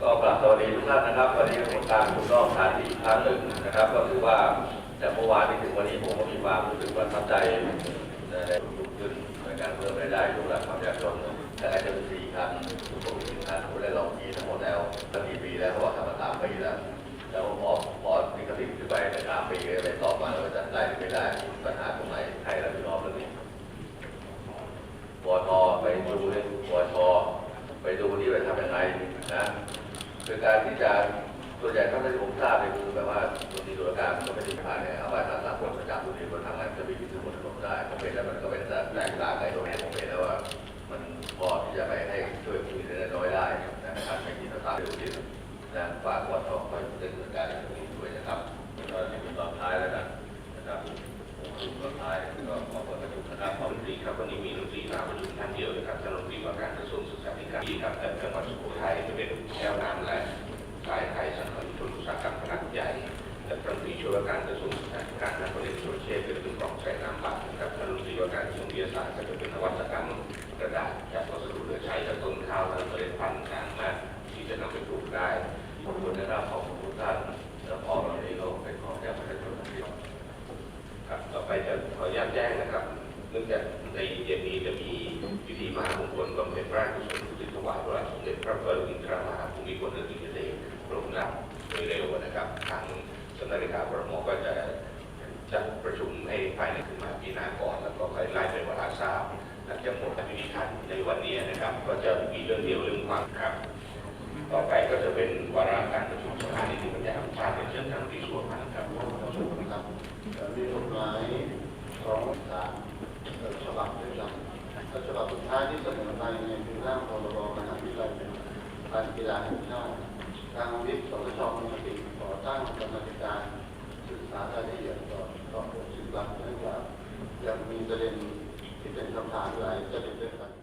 ก็กราบสวัสดีทุกท่านนะครับวันนี้ผมการคุณนอกสานที่อีกครั้งหนึ่งนะครับ ก็คือว่าจากเมื่อวานถึงวันนี้ผมก็มีความรู้สึกประทับใจในยุคขึ้นในการเพิ่มรายได้ลดหลักความยากจนแต่อาจจะเป็นสี่ครั้งผมมีครั้งผมได้ลองดีทั้งหมดแล้วตั้งปีแล้วเพราะว่าทำมาสามปีแล้วแล้วออกออกนิกติดไปสามปีเลยไปตอบมาเราจะได้หรือไม่ได้ปัญหาของ คือการที่จะส่วนใหญ่ถ้าที่ผมทราบเนี่ยคือแบบว่าบางทีตุลาการมันก็ไม่ได้ผ่านเนี่ยเอาไปตามสากลประจำดูดีบนทางนั้นจะมีที่บนถนนได้ผมเป็นแล้วมันก็เป็นแตกต่างในตรงนี้ผมเป็นแล้วว่า มันพอที่จะไปให้ช่วยผู้อื่นได้น้อยได้นะครับไม่กินตามเร็วที่นะฝากปอทคอยดำเนินการในตรงนี้ด้วยนะครับตอนนี้เป็นตอนท้ายแล้วกันนะครับผมคือตอนท้ายก็ขอเปิดประชุมนะครับขอบคุณครับวันนี้มีดนตรีมาประชุมท่านเดียวนะครับท่านรัฐมนตรีว่าการกระทรวงศึกษาธิการที่ครับแต่จังหวัดสุโขทัยจะเป็น ว่าการกระทรวงศึกษาธิการนักเรียนสุรเชษฐ์เป็นกล่องใส่น้ำบัตรนะครับท่านรัฐมนตรีว่าการกระทรวงวิทยาศาสตร์ก็จะเป็นนวัตกรรมกระดาษจากวัสดุเหลือใช้จากต้นข้าวและเมล็ดพันธุ์สามารถที่จะนำไปปลูกได้ขอบคุณนะครับขอบคุณท่านแล้วพอเรานี้ก็เป็นของแก้ประชาชนทั้งสิ้ครับต่อไปจะขออนุญาตแจ้งนะครับเนื่องจากในเย็นนี้จะมีพิธีมหามงคลบำเพ็ญพระราชกุศลทิศถวายพระสมเด็จพระบรมราชมหาภูมิพลอดุลยเดชพระองค์รับโดยเร็วนะครับ ทางสำนักเลขาพรมก็จะ จัดประชุมให้ภายในขึ้นมาปีหน้าก่อน แล้วก็ค่อยไล่เป็นวาระทราบหลังจากหมดพิธีทันในวันนี้นะครับ ก็จะมีเรื่องเดียวเรื่องความครับ ต่อไปก็จะเป็นวาระการประชุมสภานิติบัญญัติแห่งชาติเป็นเชิญทางที่ส่วนมาครับครับเอ่อมีกฎหมายสองสามฉบับด้วยกันและฉบับสุดท้ายที่เสนอไปเนี่ยคือร่างพรบมหาวิทยาลัยการกีฬาแห่งชาติทางวิทย์สตชมีมติขอตั้งกรรมการ เป็นคำถามอะไรจะเป็นเรื่องอะไร